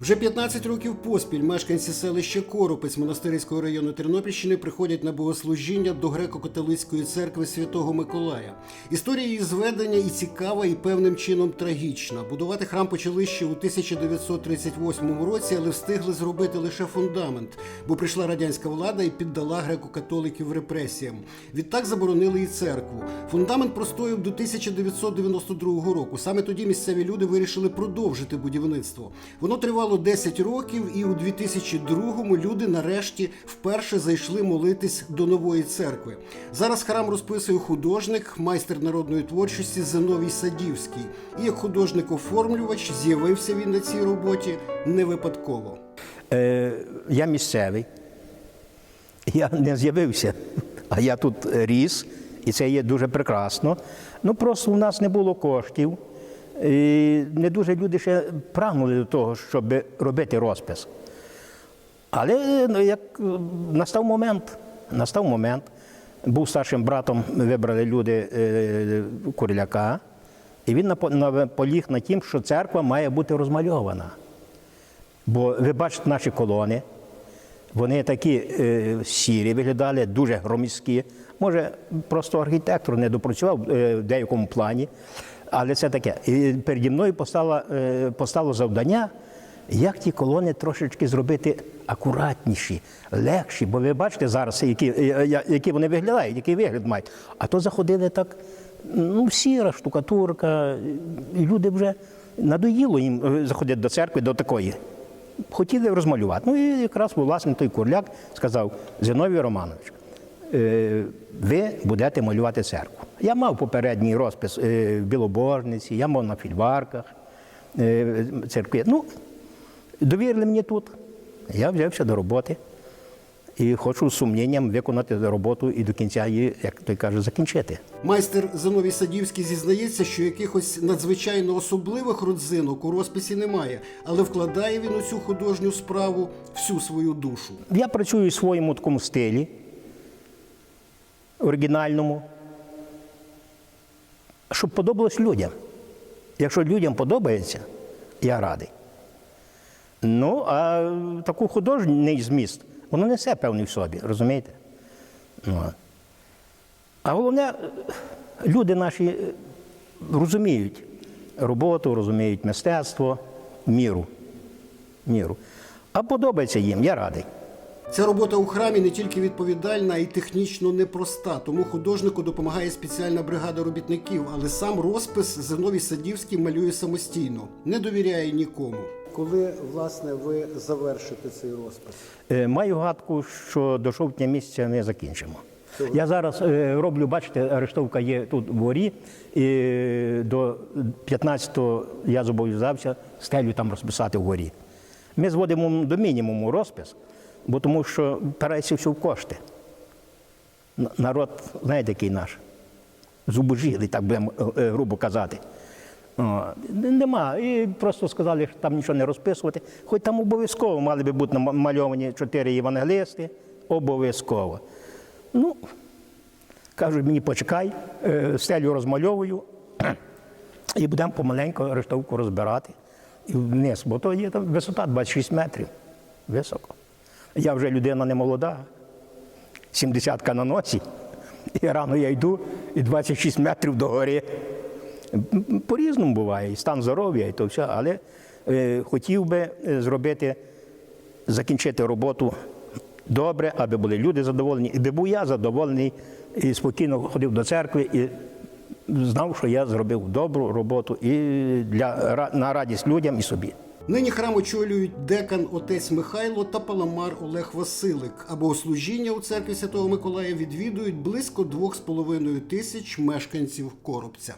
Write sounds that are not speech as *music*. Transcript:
Вже 15 років поспіль мешканці селища Коропець Монастирського району Тернопільщини приходять на богослужіння до греко-католицької церкви Святого Миколая. Історія її зведення і цікава, і певним чином трагічна. Будувати храм почали ще у 1938 році, але встигли зробити лише фундамент, бо прийшла радянська влада і піддала греко-католиків репресіям. Відтак заборонили і церкву. Фундамент простояв до 1992 року. Саме тоді місцеві люди вирішили продовжити будівництво. Воно тривало 10 років, і у 2002-му люди нарешті вперше зайшли молитись до нової церкви. Зараз храм розписує художник, майстер народної творчості Зиновій Садівський. І як художник-оформлювач з'явився він на цій роботі не випадково. Е, я місцевий. Я не з'явився, *laughs* а я тут ріс, і це є дуже прекрасно. Ну просто у нас не було коштів. І не дуже люди ще прагнули до того, щоб робити розпис. Але ну, як настав момент, настав момент, був старшим братом, вибрали люди е, Куриляка, і він напо- наполіг на тім, що церква має бути розмальована. Бо ви бачите наші колони, вони такі е, сірі виглядали, дуже громіські. Може, просто архітектор не допрацював е, в деякому плані, але це таке. І переді мною постало, е, постало завдання, як ті колони трошечки зробити акуратніші, легші. Бо ви бачите зараз, які, е, які вони виглядають, який вигляд мають. А то заходили так, ну, сіра штукатурка, і люди вже надоїло їм е, заходити до церкви до такої хотіли розмалювати. Ну і якраз власне той курляк сказав: Зиновій Романович, е, ви будете малювати церкву. Я мав попередній розпис е, в Білобожниці, я мав на фільварках е, церкви. Ну, довірили мені тут. Я взявся до роботи і хочу з сумнінням виконати роботу і до кінця її, як той каже, закінчити. Майстер Зиновій Садівський зізнається, що якихось надзвичайно особливих родзинок у розписі немає, але вкладає він у цю художню справу всю свою душу. Я працюю в своєму такому стилі, оригінальному, щоб подобалось людям. Якщо людям подобається, я радий. Ну, а таку художній зміст, воно несе певний в собі, розумієте? Ну, а головне, люди наші е, розуміють роботу, розуміють мистецтво, міру. міру. А подобається їм, я радий. Ця робота у храмі не тільки відповідальна, а й технічно непроста, тому художнику допомагає спеціальна бригада робітників, але сам розпис Зиновій Садівський малює самостійно, не довіряє нікому. Коли власне ви завершите цей розпис? Е, Маю гадку, що до жовтня місяця не закінчимо. Я зараз е, роблю, бачите, арештовка є тут в горі, і до 15-го я зобов'язався стелю там розписати вгорі. Ми зводимо до мінімуму розпис, бо тому що впирається все в кошти. Народ, знаєте, який наш? Зубожілий, так будемо е, е, грубо казати. Нема. І просто сказали, що там нічого не розписувати. Хоч там обов'язково мали би бути намальовані чотири євангелисти. Обов'язково. Ну, кажуть, мені почекай, е, стелю розмальовую, *clears throat* і будемо помаленьку рештовку розбирати. Вниз, бо то є там висота 26 метрів. Високо. Я вже людина не молода, 70 на носі. І рано я йду, і 26 метрів до гори. М, По-різному буває, і стан здоров'я, і то все, але е, хотів би е, зробити, закінчити роботу добре, аби були люди задоволені, і би був я задоволений і спокійно ходив до церкви і знав, що я зробив добру роботу і для, на радість людям і собі. Нині храм очолюють декан отець Михайло та паламар Олег Василик. А богослужіння у церкві Святого Миколая відвідують близько 2,5 тисяч мешканців Коробця.